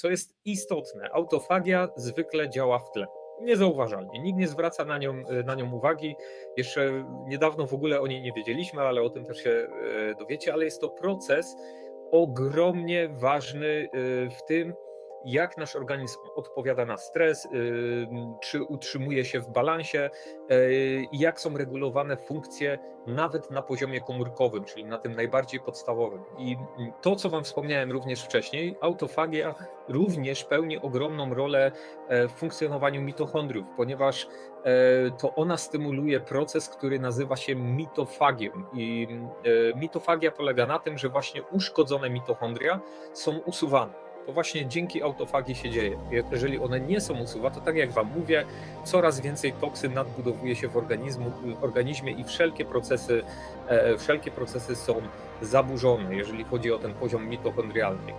co jest istotne, autofagia zwykle działa w tle. Niezauważalnie. Nikt nie zwraca na nią, na nią uwagi. Jeszcze niedawno w ogóle o niej nie wiedzieliśmy, ale o tym też się e, dowiecie, ale jest to proces ogromnie ważny e, w tym, jak nasz organizm odpowiada na stres, y, czy utrzymuje się w balansie, y, jak są regulowane funkcje nawet na poziomie komórkowym, czyli na tym najbardziej podstawowym. I to, co Wam wspomniałem również wcześniej, autofagia również pełni ogromną rolę e, w funkcjonowaniu mitochondriów, ponieważ e, to ona stymuluje proces, który nazywa się mitofagią. I e, mitofagia polega na tym, że właśnie uszkodzone mitochondria są usuwane to właśnie dzięki autofagii się dzieje. Jeżeli one nie są usuwane, to tak jak Wam mówię, coraz więcej toksyn nadbudowuje się w organizmu, organizmie i wszelkie procesy, e, wszelkie procesy są zaburzone, jeżeli chodzi o ten poziom mitochondrialny.